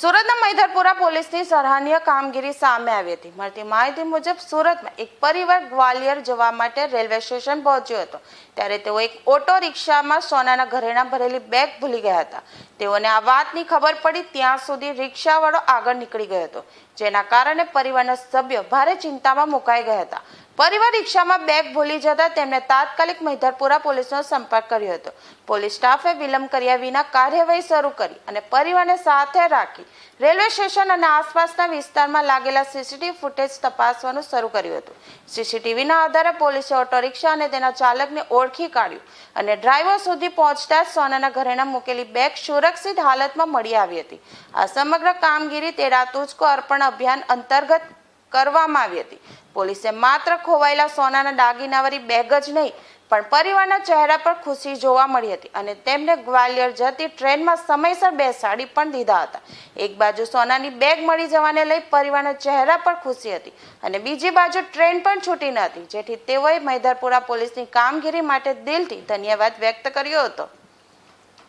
સુરતના મૈધરપુરા પોલીસની સરાહનીય કામગીરી સામે આવી હતી. મળતી માહિતી મુજબ સુરતમાં એક પરિવાર ગ્વાલિયર જવા માટે રેલવે સ્ટેશન પહોંચ્યો હતો. ત્યારે તેઓ એક ઓટો રિક્ષામાં સોનાના ઘરેણા ભરેલી બેગ ભૂલી ગયા હતા. તેઓને આ વાતની ખબર પડી ત્યાં સુધી રિક્ષાવાળો આગળ નીકળી ગયો હતો, જેના કારણે પરિવારના સભ્યો ભારે ચિંતામાં મુકાઈ ગયા હતા. પરિવાર રિક્ષામાં બેગ ભૂલી જતા તેમણે તાત્કાલિક મહિધરપુરા પોલીસનો સંપર્ક કર્યો હતો. પોલીસ સ્ટાફે વિલંબ કર્યા વિના કાર્યવાહી શરૂ કરી અને પરિવારને સાથે રાખી રેલવે સ્ટેશન અને આસપાસના વિસ્તારમાં લાગેલા સીસીટીવી ફૂટેજ તપાસવાનું શરૂ કર્યું હતું. સીસીટીવીના આધારે પોલીસે ઓટો રિક્ષા અને તેના ચાલકને ઓળખી કાઢ્યું અને ડ્રાઈવર સુધી પહોંચતા જ સોનાના ઘરેણા મૂકેલી બેગ સુરક્ષિત હાલતમાં મળી આવી હતી. આ સમગ્ર કામગીરી તેરા તુજકો અર્પણ અભિયાન અંતર્ગત કરવામાં આવી હતી. પોલીસે માત્ર ખોવાયેલા સોનાના દાગીનાવાળી બેગ જ નહીં, પણ પરિવારના ચહેરા પર ખુશી જોવા મળી હતી અને તેમને ગ્વાલિયર જતી ટ્રેનમાં સમયસર બેસાડી પણ દીધા હતા. એક બાજુ સોનાની બેગ મળી જવાને લઈ પરિવારના ચહેરા પર ખુશી હતી અને બીજી બાજુ ટ્રેન પણ છૂટી ન હતી, જેથી તેઓએ મૈધરપુરા પોલીસની કામગીરી માટે દિલથી ધન્યવાદ વ્યક્ત કર્યો હતો.